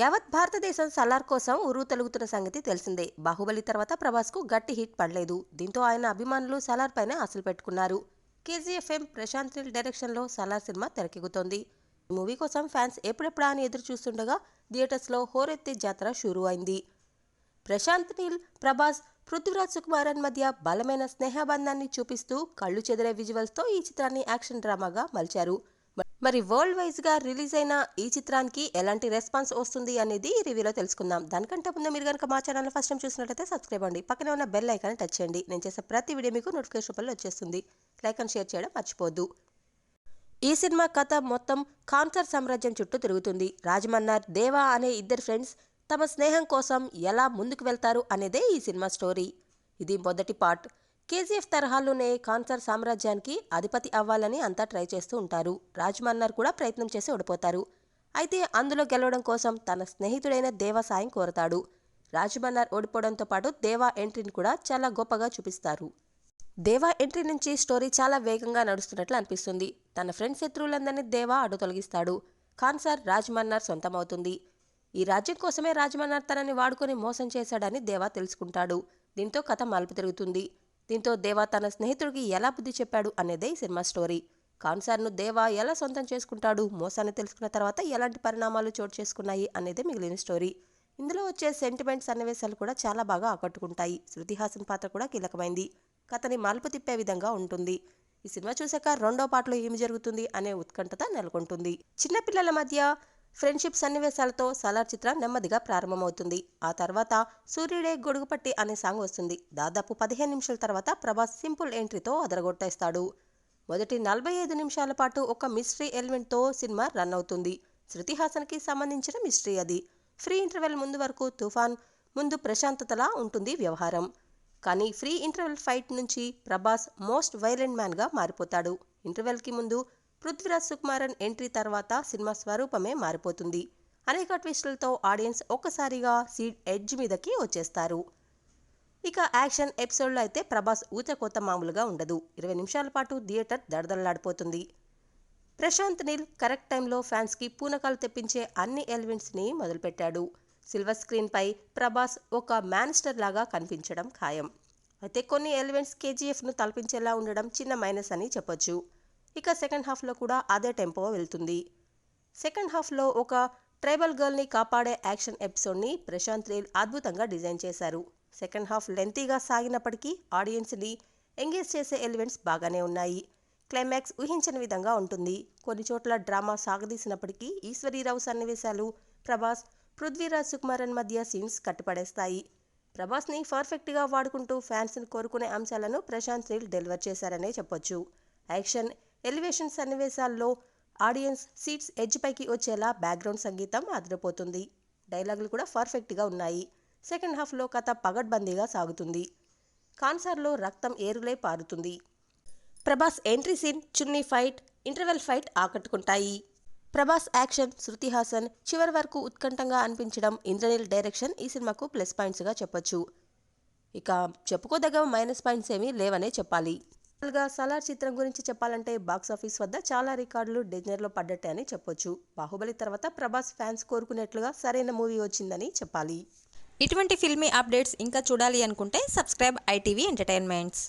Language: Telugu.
యావత్ భారతదేశం సలార్ కోసం ఉరువు తొలుగుతున్న సంగతి తెలిసిందే. బాహుబలి తర్వాత ప్రభాస్కు గట్టి హిట్ పడలేదు. దీంతో ఆయన అభిమానులు సలార్ పైన ఆశలు పెట్టుకున్నారు. కేజీఎఫ్ఎం ప్రశాంత్ నీల్ డైరెక్షన్లో సలార్ సినిమా తెరకెక్కుతోంది ఈ మూవీ కోసం ఫ్యాన్స్ ఎప్పుడెప్పుడా అని ఎదురు చూస్తుండగా థియేటర్స్లో హోరెత్తే జాతర షురూ అయింది ప్రశాంత్ నీల్ ప్రభాస్ పృథ్వీరాజ్ సుకుమారన్ మధ్య బలమైన స్నేహబంధాన్ని చూపిస్తూ కళ్ళు చెదిరే విజువల్స్తో ఈ చిత్రాన్ని యాక్షన్ డ్రామాగా మలిచారు. మరి వరల్డ్ వైజ్గా రిలీజ్ అయిన ఈ చిత్రానికి ఎలాంటి రెస్పాన్స్ వస్తుంది అనేది ఈ రివ్యూలో తెలుసుకుందాం. దానికంటే ముందు మీరు కనుక మా ఛానల్ ఫస్ట్ టైం చూసినట్లయితే సబ్స్క్రైబ్ అండి పక్కనే ఉన్న బెల్ ఐకాన్ టచ్ చేయండి. నేను చేసే ప్రతి వీడియో మీకు నోటిఫికేషన్ పనులు వచ్చేస్తుంది. లైక్ అండ్ షేర్ చేయడం మర్చిపోద్దు ఈ సినిమా కథ మొత్తం కాన్సర్ సామ్రాజ్యం చుట్టూ తిరుగుతుంది. రాజమన్నార్ దేవా అనే ఇద్దరు ఫ్రెండ్స్ తమ స్నేహం కోసం ఎలా ముందుకు వెళ్తారు అనేదే ఈ సినిమా స్టోరీ. ఇది మొదటి పార్ట్. కేజీఎఫ్ తరహాలోనే కాన్సర్ సామ్రాజ్యానికి అధిపతి అవ్వాలని అంతా ట్రై చేస్తూ ఉంటారు. రాజ్మన్నర్ కూడా ప్రయత్నం చేసి ఓడిపోతారు. అయితే అందులో గెలవడం కోసం తన స్నేహితుడైన దేవా సాయం కోరతాడు. రాజమన్నార్ ఓడిపోవడంతో పాటు దేవా ఎంట్రీని కూడా చాలా గొప్పగా చూపిస్తారు. దేవా ఎంట్రీ నుంచి స్టోరీ చాలా వేగంగా నడుస్తున్నట్లు అనిపిస్తుంది. తన ఫ్రెండ్ శత్రువులందరినీ దేవా అడు తొలగిస్తాడు. కాన్సర్ రాజమన్నార్ సొంతమవుతుంది. ఈ రాజ్యం కోసమే రాజమన్నార్ తనని వాడుకొని మోసం చేశాడని దేవా తెలుసుకుంటాడు. దీంతో కథ మలుపు తిరుగుతుంది. దీంతో దేవా తన స్నేహితుడికి ఎలా బుద్ధి చెప్పాడు అనేదే ఈ సినిమా స్టోరీ. కాన్సార్ను దేవా ఎలా సొంతం చేసుకుంటాడు మోసాన్ని తెలుసుకున్న తర్వాత ఎలాంటి పరిణామాలు చోటు చేసుకున్నాయి అనేదే మిగిలిన స్టోరీ. ఇందులో వచ్చే సెంటిమెంట్ సన్నివేశాలు కూడా చాలా బాగా ఆకట్టుకుంటాయి. శృతి హాసన్ పాత్ర కూడా కీలకమైంది. కథని మలుపు తిప్పే విధంగా ఉంటుంది. ఈ సినిమా చూశాక రెండో పాటలో ఏమి జరుగుతుంది అనే ఉత్కంఠత నెలకొంటుంది. చిన్నపిల్లల మధ్య ఫ్రెండ్షిప్ సన్నివేశాలతో సలార్ చిత్రం నెమ్మదిగా ప్రారంభమవుతుంది. ఆ తర్వాత సూర్యుడే గొడుగుపట్టి అనే సాంగ్ వస్తుంది. దాదాపు పదిహేను నిమిషాల తర్వాత ప్రభాస్ సింపుల్ ఎంట్రీతో అదరగొట్టేస్తాడు. మొదటి నలభై ఐదు నిమిషాల పాటు ఒక మిస్టరీ ఎలిమెంట్తో సినిమా రన్ అవుతుంది. శృతిహాసన్కి సంబంధించిన మిస్టరీ అది. ఫ్రీ ఇంటర్వెల్ ముందు వరకు తుఫాన్ ముందు ప్రశాంతతలా ఉంటుంది వ్యవహారం. కానీ ఫ్రీ ఇంటర్వెల్ ఫైట్ నుంచి ప్రభాస్ మోస్ట్ వైలెంట్ మ్యాన్గా మారిపోతాడు. ఇంటర్వెల్కి ముందు పృథ్వీరాజ్ సుకుమారన్ ఎంట్రీ తర్వాత సినిమా స్వరూపమే మారిపోతుంది. అనేక ట్విస్టులతో ఆడియన్స్ ఒక్కసారిగా సీడ్ ఎడ్జ్ మీదకి వచ్చేస్తారు. ఇక యాక్షన్ ఎపిసోడ్లో అయితే ప్రభాస్ ఊచకోత మామూలుగా ఉండదు. ఇరవై నిమిషాల పాటు థియేటర్ దడదడలాడిపోతుంది ప్రశాంత్ నీల్ కరెక్ట్ టైంలో ఫ్యాన్స్కి పూనకాలు తెప్పించే అన్ని ఎలిమెంట్స్ని మొదలుపెట్టాడు. సిల్వర్ స్క్రీన్పై ప్రభాస్ ఒక మ్యానిస్టర్ లాగా కనిపించడం ఖాయం. అయితే కొన్ని ఎలిమెంట్స్ కేజీఎఫ్ను తలపించేలా ఉండడం చిన్న మైనస్ అని చెప్పొచ్చు. ఇక సెకండ్ హాఫ్లో కూడా అదే టెంపో వెళ్తుంది. సెకండ్ హాఫ్లో ఒక ట్రైబల్ గర్ల్ని కాపాడే యాక్షన్ ఎపిసోడ్ని ప్రశాంత్ నీల్ అద్భుతంగా డిజైన్ చేశారు. సెకండ్ హాఫ్ లెంతీగా సాగినప్పటికీ ఆడియన్స్ని ఎంగేజ్ చేసే ఎలిమెంట్స్ బాగానే ఉన్నాయి. క్లైమాక్స్ ఊహించని విధంగా ఉంటుంది. కొన్ని చోట్ల డ్రామా సాగదీసినప్పటికీ ఈశ్వరీరావు సన్నివేశాలు ప్రభాస్ పృథ్వీరాజ్ సుకుమారన్ మధ్య సీన్స్ కట్టుపడేస్తాయి. ప్రభాస్ని పర్ఫెక్ట్గా వాడుకుంటూ ఫ్యాన్స్ని కోరుకునే అంశాలను ప్రశాంత్ నీల్ డెలివర్ చేశారనే చెప్పొచ్చు. యాక్షన్ ఎలివేషన్ సన్నివేశాల్లో ఆడియన్స్ సీట్స్ ఎడ్జ్ పైకి వచ్చేలా బ్యాక్గ్రౌండ్ సంగీతం అదిరిపోతుంది. డైలాగులు కూడా పర్ఫెక్ట్గా ఉన్నాయి. సెకండ్ హాఫ్లో కథ పగడ్బందీగా సాగుతుంది. కాన్సర్లో రక్తం ఏరులై పారుతుంది. ప్రభాస్ ఎంట్రీ సీన్ చున్నీ ఫైట్ ఇంటర్వెల్ ఫైట్ ఆకట్టుకుంటాయి. ప్రభాస్ యాక్షన్ శృతి హాసన్ చివరి వరకు ఉత్కంఠంగా అనిపించడం ఇంద్రనీల్ డైరెక్షన్ ఈ సినిమాకు ప్లస్ పాయింట్స్గా చెప్పొచ్చు. ఇక చెప్పుకోదగ్గ మైనస్ పాయింట్స్ ఏమీ లేవనే చెప్పాలి. గా సలార్ చిత్రం గురించి చెప్పాలంటే బాక్స్ ఆఫీస్ వద్ద చాలా రికార్డులు డేంజర్లో పడ్డట్టే అని చెప్పొచ్చు. బాహుబలి తర్వాత ప్రభాస్ ఫ్యాన్స్ కోరుకునేట్లుగా సరైన మూవీ వచ్చిందని చెప్పాలి. ఇటువంటి ఫిల్మీ అప్డేట్స్ ఇంకా చూడాలి అనుకుంటే సబ్స్క్రైబ్ ఐటీవీ ఎంటర్టైన్మెంట్స్.